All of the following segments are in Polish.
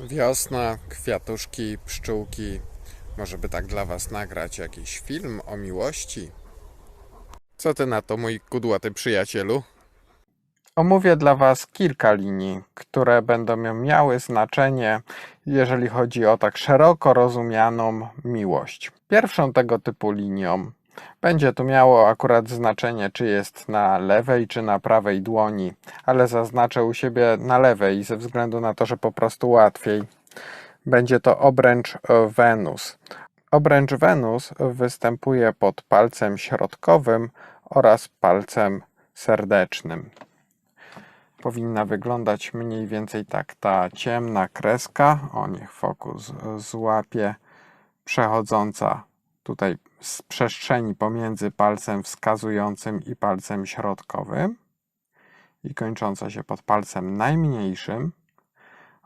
Wiosna, kwiatuszki, pszczółki. Może by tak dla Was nagrać jakiś film o miłości? Co ty na to, mój kudłaty przyjacielu? Omówię dla Was kilka linii, które będą miały znaczenie, jeżeli chodzi o tak szeroko rozumianą miłość. Pierwszą tego typu linią będzie tu miało akurat znaczenie, czy jest na lewej, czy na prawej dłoni, ale zaznaczę u siebie na lewej ze względu na to, że po prostu łatwiej. Będzie to obręcz e, Wenus. Obręcz Wenus występuje pod palcem środkowym oraz palcem serdecznym. Powinna wyglądać mniej więcej tak. Ta ciemna kreska, o niech fokus złapie, przechodząca tutaj z przestrzeni pomiędzy palcem wskazującym i palcem środkowym i kończąca się pod palcem najmniejszym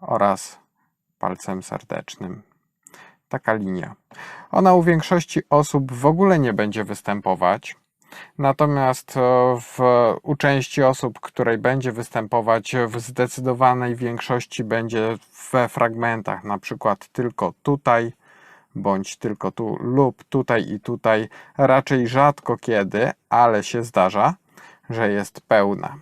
oraz palcem serdecznym. Taka linia. Ona u większości osób w ogóle nie będzie występować. Natomiast e, w, u części osób, której będzie występować, w zdecydowanej większości będzie we fragmentach, na przykład tylko tutaj, bądź tylko tu, lub tutaj i tutaj. Raczej rzadko kiedy, ale się zdarza, że jest pełna.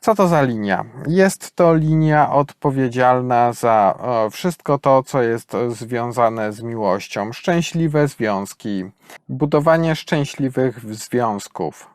Co to za linia? Jest to linia odpowiedzialna za wszystko to, co jest związane z miłością. Szczęśliwe związki, budowanie szczęśliwych związków,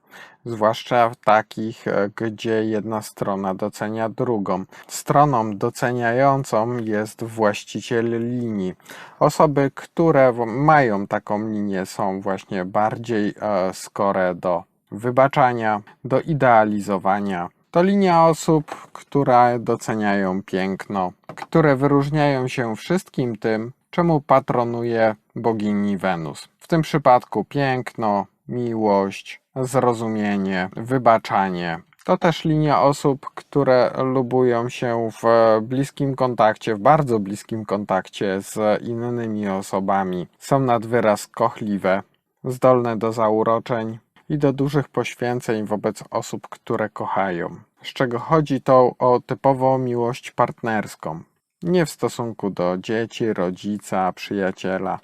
zwłaszcza takich, e, gdzie jedna strona docenia drugą. Stroną doceniającą jest właściciel linii. Osoby, które w- mają taką linię, są właśnie bardziej e, skore do wybaczania, do idealizowania. To linia osób, które doceniają piękno, które wyróżniają się wszystkim tym, czemu patronuje bogini Wenus. W tym przypadku piękno, miłość, zrozumienie, wybaczanie. To też linia osób, które lubują się w bliskim kontakcie, w bardzo bliskim kontakcie z innymi osobami. Są nad wyraz kochliwe, zdolne do zauroczeń i do dużych poświęceń wobec osób, które kochają. Z czego chodzi to o typową miłość partnerską. Nie w stosunku do dzieci, rodzica, przyjaciela.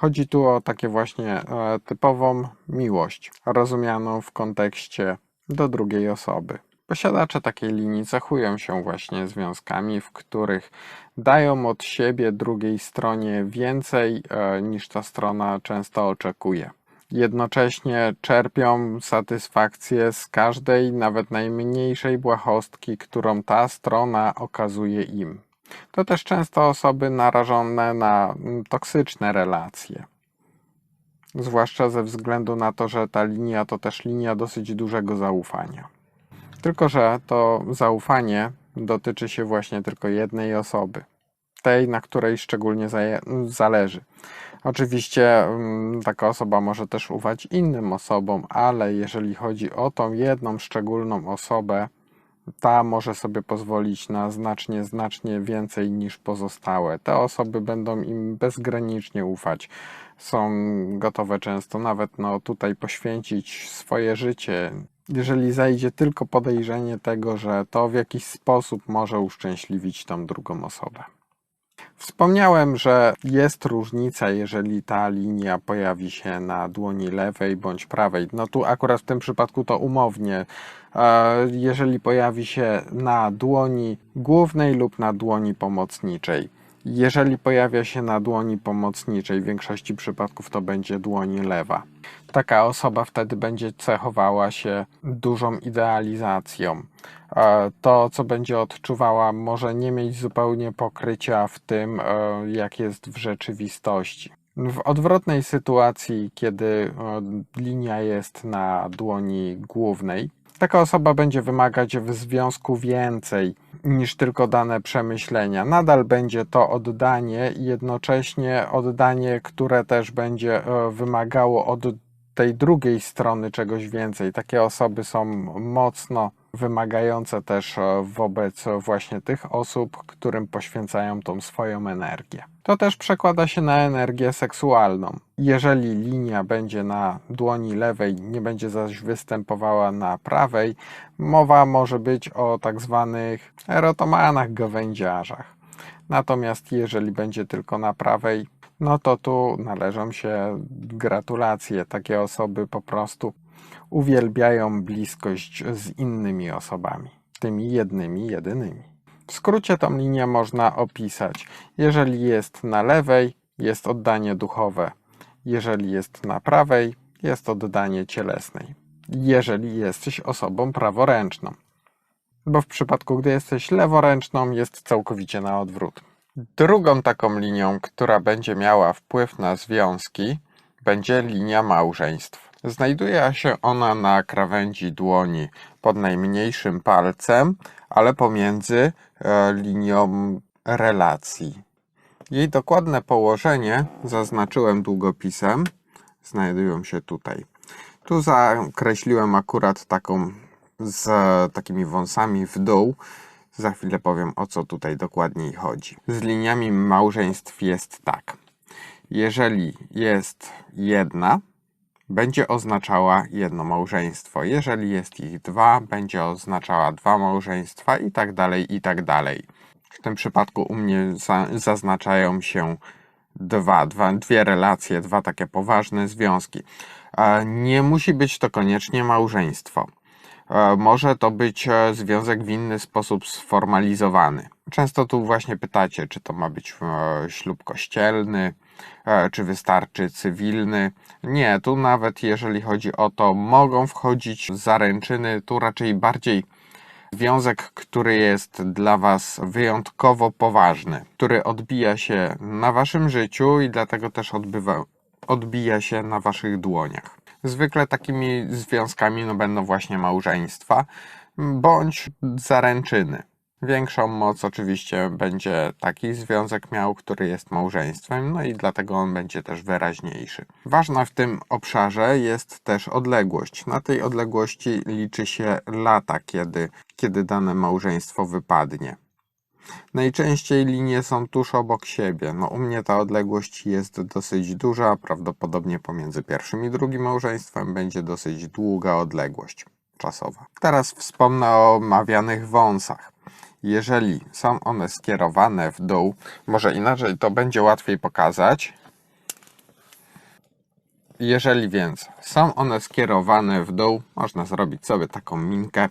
Chodzi tu o takie właśnie e, typową miłość, rozumianą w kontekście do drugiej osoby. Posiadacze takiej linii cechują się właśnie związkami, w których dają od siebie drugiej stronie więcej e, niż ta strona często oczekuje. Jednocześnie czerpią satysfakcję z każdej, nawet najmniejszej błahostki, którą ta strona okazuje im. To też często osoby narażone na mm, toksyczne relacje. Zwłaszcza ze względu na to, że ta linia to też linia dosyć dużego zaufania. Tylko, że to zaufanie dotyczy się właśnie tylko jednej osoby. Tej, na której szczególnie zależy. Oczywiście mm, taka osoba może też ufać innym osobom, ale jeżeli chodzi o tą jedną szczególną osobę, ta może sobie pozwolić na znacznie, znacznie więcej niż pozostałe. Te osoby będą im bezgranicznie ufać. Są gotowe często nawet no, tutaj poświęcić swoje życie, jeżeli zajdzie tylko podejrzenie tego, że to w jakiś sposób może uszczęśliwić tą drugą osobę. Wspomniałem, że jest różnica, jeżeli ta linia pojawi się na dłoni lewej bądź prawej. No tu akurat w tym przypadku to umownie. E, Jeżeli pojawi się na dłoni głównej lub na dłoni pomocniczej. Jeżeli pojawia się na dłoni pomocniczej, w większości przypadków to będzie dłoni lewa. Taka osoba wtedy będzie cechowała się dużą idealizacją. E, To, co będzie odczuwała, może nie mieć zupełnie pokrycia w tym, e, jak jest w rzeczywistości. W odwrotnej sytuacji, kiedy e, linia jest na dłoni głównej, taka osoba będzie wymagać w związku więcej niż tylko dane przemyślenia. Nadal będzie to oddanie i jednocześnie oddanie, które też będzie e, wymagało od tej drugiej strony czegoś więcej. Takie osoby są mocno wymagające też e, wobec właśnie tych osób, którym poświęcają tą swoją energię. To też przekłada się na energię seksualną. Jeżeli linia będzie na dłoni lewej, nie będzie zaś występowała na prawej, mowa może być o tak zwanych erotomanach, gawędziarzach. Natomiast jeżeli będzie tylko na prawej, no to tu należą się gratulacje. Takie osoby po prostu uwielbiają bliskość z innymi osobami, tymi jednymi, jedynymi. W skrócie tą linię można opisać. Jeżeli jest na lewej, jest oddanie duchowe. Jeżeli jest na prawej, jest oddanie cielesnej. Jeżeli jesteś osobą praworęczną. Bo w przypadku, gdy jesteś leworęczną, jest całkowicie na odwrót. Drugą taką linią, która będzie miała wpływ na związki, będzie linia małżeństw. Znajduje się ona na krawędzi dłoni pod najmniejszym palcem, ale pomiędzy e, linią relacji. Jej dokładne położenie zaznaczyłem długopisem. Znajdują się tutaj. Tu zakreśliłem akurat taką z takimi wąsami w dół. Za chwilę powiem o co tutaj dokładniej chodzi. Z liniami małżeństw jest tak. Jeżeli jest jedna, będzie oznaczała jedno małżeństwo. Jeżeli jest ich dwa, będzie oznaczała dwa małżeństwa i tak dalej, i tak dalej. W tym przypadku u mnie za, zaznaczają się dwa, dwa, dwie relacje, dwa takie poważne związki. Nie musi być to koniecznie małżeństwo. Może to być e, związek w inny sposób sformalizowany. Często tu właśnie pytacie, czy to ma być e, ślub kościelny, e, czy wystarczy cywilny. Nie, tu nawet jeżeli chodzi o to, mogą wchodzić zaręczyny, tu raczej bardziej związek, który jest dla Was wyjątkowo poważny, który odbija się na Waszym życiu i dlatego też odbywa, odbija się na Waszych dłoniach. Zwykle takimi związkami no, będą właśnie małżeństwa bądź zaręczyny. Większą moc oczywiście będzie taki związek miał, który jest małżeństwem, no i dlatego on będzie też wyraźniejszy. Ważna w tym obszarze jest też odległość. Na tej odległości liczy się lata, kiedy, kiedy dane małżeństwo wypadnie. Najczęściej linie są tuż obok siebie. No, u mnie ta odległość jest dosyć duża, prawdopodobnie pomiędzy pierwszym i drugim małżeństwem będzie dosyć długa odległość czasowa. Teraz wspomnę o omawianych wąsach. Jeżeli są one skierowane w dół, może inaczej to będzie łatwiej pokazać. Jeżeli więc są one skierowane w dół, można zrobić sobie taką minkę,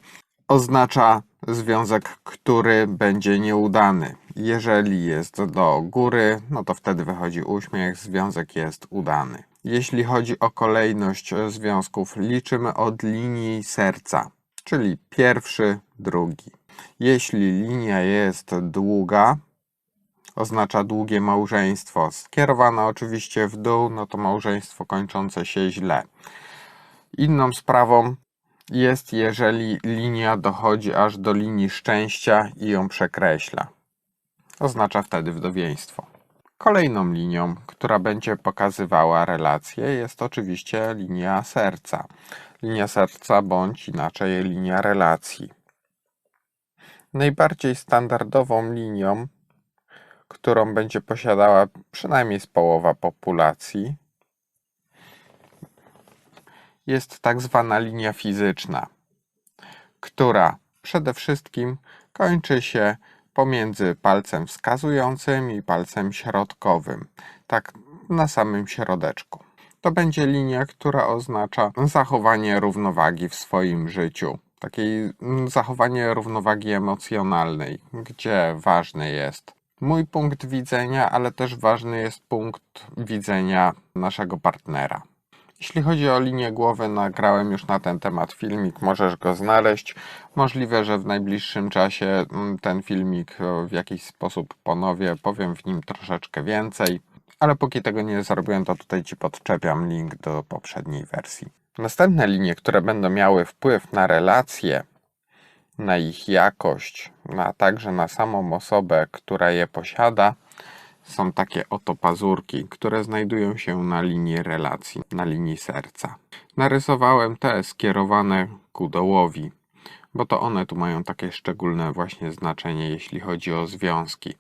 oznacza związek, który będzie nieudany. Jeżeli jest do góry, no to wtedy wychodzi uśmiech, związek jest udany. Jeśli chodzi o kolejność związków, liczymy od linii serca, czyli pierwszy, drugi. Jeśli linia jest długa, oznacza długie małżeństwo. Skierowane oczywiście w dół, no to małżeństwo kończące się źle. Inną sprawą jest, jeżeli linia dochodzi aż do linii szczęścia i ją przekreśla. Oznacza wtedy wdowieństwo. Kolejną linią, która będzie pokazywała relację, jest oczywiście linia serca. Linia serca bądź inaczej linia relacji. Najbardziej standardową linią, którą będzie posiadała przynajmniej z połowa populacji, jest tak zwana linia fizyczna, która przede wszystkim kończy się pomiędzy palcem wskazującym i palcem środkowym, tak na samym środeczku. To będzie linia, która oznacza zachowanie równowagi w swoim życiu. Takiej mm, zachowanie równowagi emocjonalnej, gdzie ważny jest mój punkt widzenia, ale też ważny jest punkt widzenia naszego partnera. Jeśli chodzi o linię głowy, nagrałem już na ten temat filmik, możesz go znaleźć. Możliwe, że w najbliższym czasie mm, ten filmik e, w jakiś sposób ponowię, powiem w nim troszeczkę więcej. Ale póki tego nie zrobiłem, to tutaj Ci podczepiam link do poprzedniej wersji. Następne linie, które będą miały wpływ na relacje, na ich jakość, a także na samą osobę, która je posiada, są takie oto pazurki, które znajdują się na linii relacji, na linii serca. Narysowałem te skierowane ku dołowi, bo to one tu mają takie szczególne właśnie znaczenie, jeśli chodzi o związki.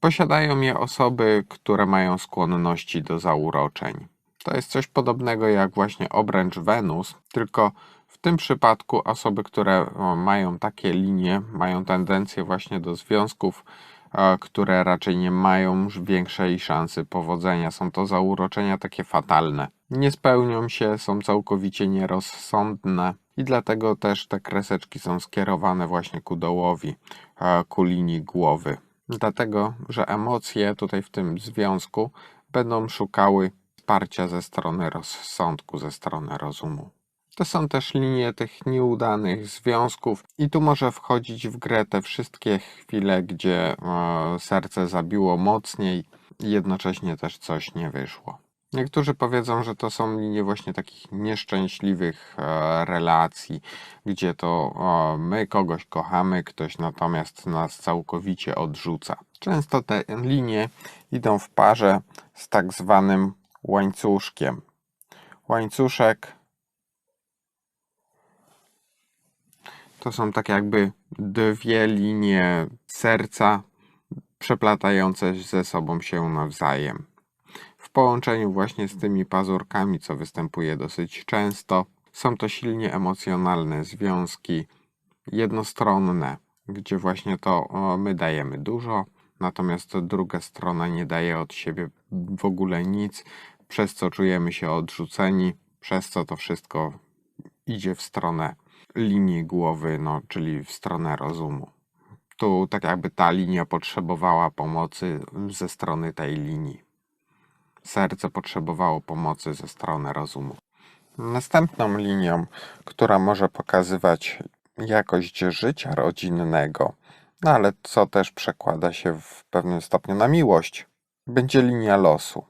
Posiadają je osoby, które mają skłonności do zauroczeń. To jest coś podobnego jak właśnie obręcz Wenus, tylko w tym przypadku osoby, które mają takie linie, mają tendencję właśnie do związków e, które raczej nie mają większej szansy powodzenia. Są to zauroczenia takie fatalne. Nie spełnią się, są całkowicie nierozsądne i dlatego też te kreseczki są skierowane właśnie ku dołowi, e, ku linii głowy. Dlatego, że emocje tutaj w tym związku będą szukały wsparcia ze strony rozsądku, ze strony rozumu. To są też linie tych nieudanych związków, i tu może wchodzić w grę te wszystkie chwile, gdzie e, serce zabiło mocniej i jednocześnie też coś nie wyszło. Niektórzy powiedzą, że to są linie właśnie takich nieszczęśliwych e, relacji, gdzie to my kogoś kochamy, ktoś natomiast nas całkowicie odrzuca. Często te linie idą w parze z tak zwanym łańcuszkiem. Łańcuszek to są tak jakby dwie linie serca przeplatające ze sobą się nawzajem. W połączeniu właśnie z tymi pazurkami, co występuje dosyć często, są to silnie emocjonalne związki, jednostronne, gdzie właśnie to my dajemy dużo, natomiast druga strona nie daje od siebie w ogóle nic, przez co czujemy się odrzuceni, przez co to wszystko idzie w stronę linii głowy, no, czyli w stronę rozumu. Tu tak jakby ta linia potrzebowała pomocy ze strony tej linii. Serce potrzebowało pomocy ze strony rozumu. Następną linią, która może pokazywać jakość życia rodzinnego, no ale co też przekłada się w pewnym stopniu na miłość, będzie linia losu.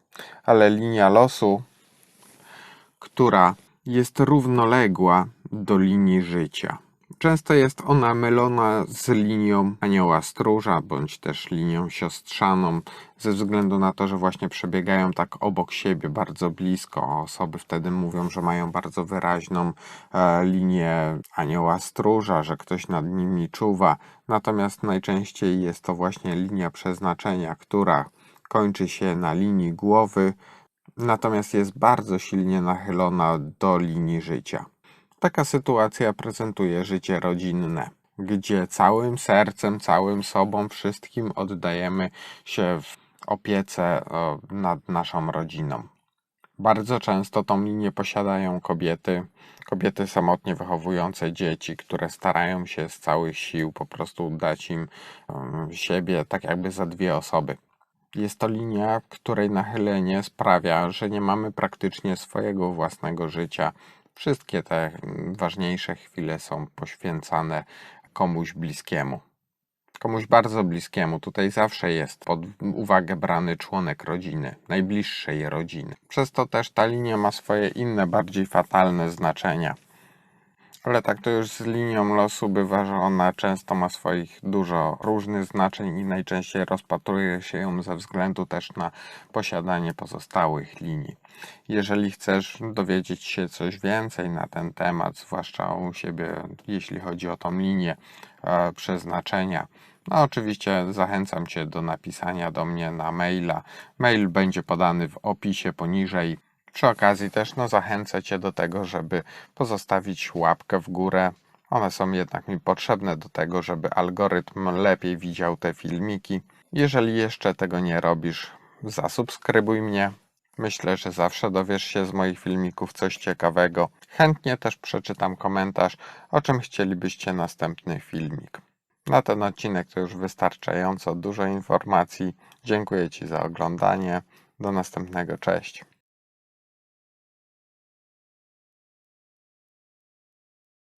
Ale linia losu, która jest równoległa do linii życia. Często jest ona mylona z linią anioła stróża, bądź też linią siostrzaną, ze względu na to, że właśnie przebiegają tak obok siebie, bardzo blisko. Osoby wtedy mówią, że mają bardzo wyraźną e, linię anioła stróża, że ktoś nad nimi czuwa. Natomiast najczęściej jest to właśnie linia przeznaczenia, która kończy się na linii głowy, natomiast jest bardzo silnie nachylona do linii życia. Taka sytuacja prezentuje życie rodzinne, gdzie całym sercem, całym sobą, wszystkim oddajemy się w opiece nad naszą rodziną. Bardzo często tą linię posiadają kobiety, kobiety samotnie wychowujące dzieci, które starają się z całych sił po prostu dać im siebie tak jakby za dwie osoby. Jest to linia, której nachylenie sprawia, że nie mamy praktycznie swojego własnego życia. Wszystkie te ważniejsze chwile są poświęcane komuś bliskiemu. Komuś bardzo bliskiemu. Tutaj zawsze jest pod uwagę brany członek rodziny, najbliższej rodziny. Przez to też ta linia ma swoje inne, bardziej fatalne znaczenia. Ale tak to już z linią losu bywa, że ona często ma swoich dużo różnych znaczeń i najczęściej rozpatruje się ją ze względu też na posiadanie pozostałych linii. Jeżeli chcesz dowiedzieć się coś więcej na ten temat, zwłaszcza u siebie, jeśli chodzi o tą linię e, przeznaczenia, no oczywiście zachęcam Cię do napisania do mnie na maila. Mail będzie podany w opisie poniżej. Przy okazji też no, zachęcę Cię do tego, żeby pozostawić łapkę w górę. One są jednak mi potrzebne do tego, żeby algorytm lepiej widział te filmiki. Jeżeli jeszcze tego nie robisz, zasubskrybuj mnie. Myślę, że zawsze dowiesz się z moich filmików coś ciekawego. Chętnie też przeczytam komentarz, o czym chcielibyście następny filmik. Na ten odcinek to już wystarczająco dużo informacji. Dziękuję Ci za oglądanie. Do następnego. Cześć.